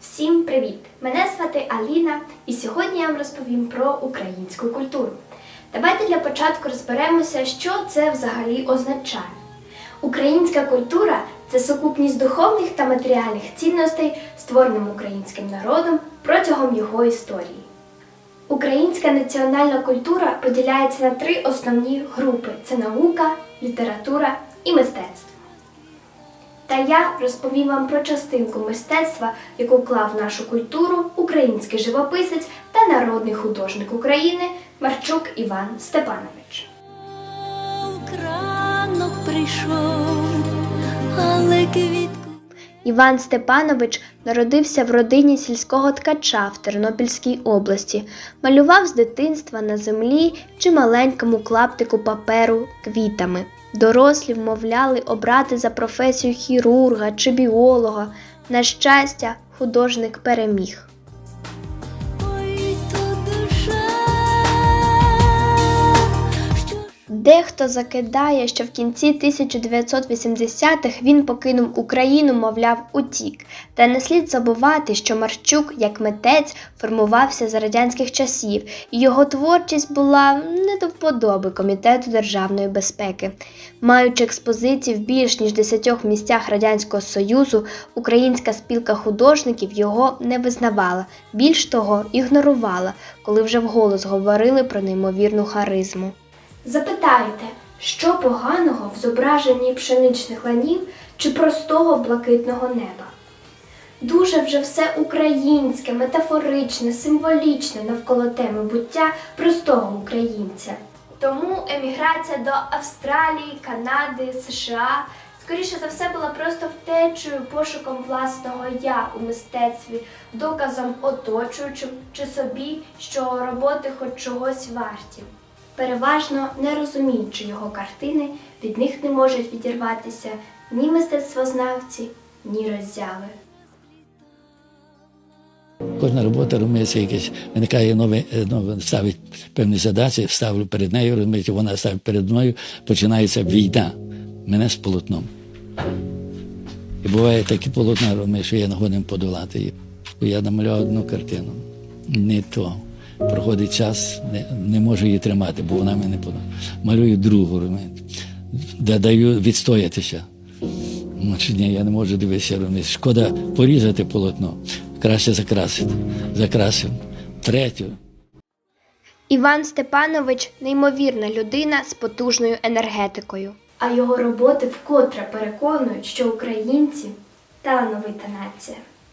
Всім привіт! Мене звати Аліна, і сьогодні я вам розповім про українську культуру. Давайте для початку розберемося, що це взагалі означає. Українська культура це сукупність духовних та матеріальних цінностей, створених українським народом протягом його історії. Українська національна культура поділяється на три основні групи: це наука, література і мистецтво. Та я розповім вам про частинку мистецтва, яку вклав в нашу культуру український живописець та народний художник України Марчук Іван Степанович. Прийшов, але. Іван Степанович народився в родині сільського ткача в Тернопільській області, малював з дитинства на землі чи маленькому клаптику паперу квітами. Дорослі вмовляли обрати за професію хірурга чи біолога. На щастя, художник переміг. Дехто закидає, що в кінці 1980-х він покинув Україну, мовляв, утік. Та не слід забувати, що Марчук, як митець, формувався за радянських часів, і його творчість була не до вподоби Комітету державної безпеки. Маючи експозиції в більш ніж 10 місцях Радянського Союзу, українська спілка художників його не визнавала, більш того, ігнорувала, коли вже вголос говорили про неймовірну харизму. Запитаєте, що поганого в зображенні пшеничних ланів чи простого блакитного неба? Дуже вже все українське, метафоричне, символічне навколо теми буття простого українця. Тому еміграція до Австралії, Канади, США скоріше за все була просто втечею, пошуком власного я у мистецтві, доказом оточуючим чи собі, що роботи хоч чогось варті. Переважно не розуміючи його картини, від них не можуть відірватися ні мистецтвознавці, ні роззяви. Кожна робота робиться якесь, виникає нове, е, нове ставить певні задачі, ставлю перед нею, розумієте, вона ставить перед мною, починається війна мене з полотном. І буває такі полотна, розумієш, що я не подолати їх. Я намалював одну картину. Не то. Проходить час, не, не можу її тримати, бо вона мене подобає. Малюю другу. Да- Даю відстоятися. Ну, чи ні, я не можу дивитися, розумієш. Шкода порізати полотно. Краще закрасити. Закрасив. Третю. Іван Степанович неймовірна людина з потужною енергетикою. А його роботи вкотре переконують, що українці талановита нація.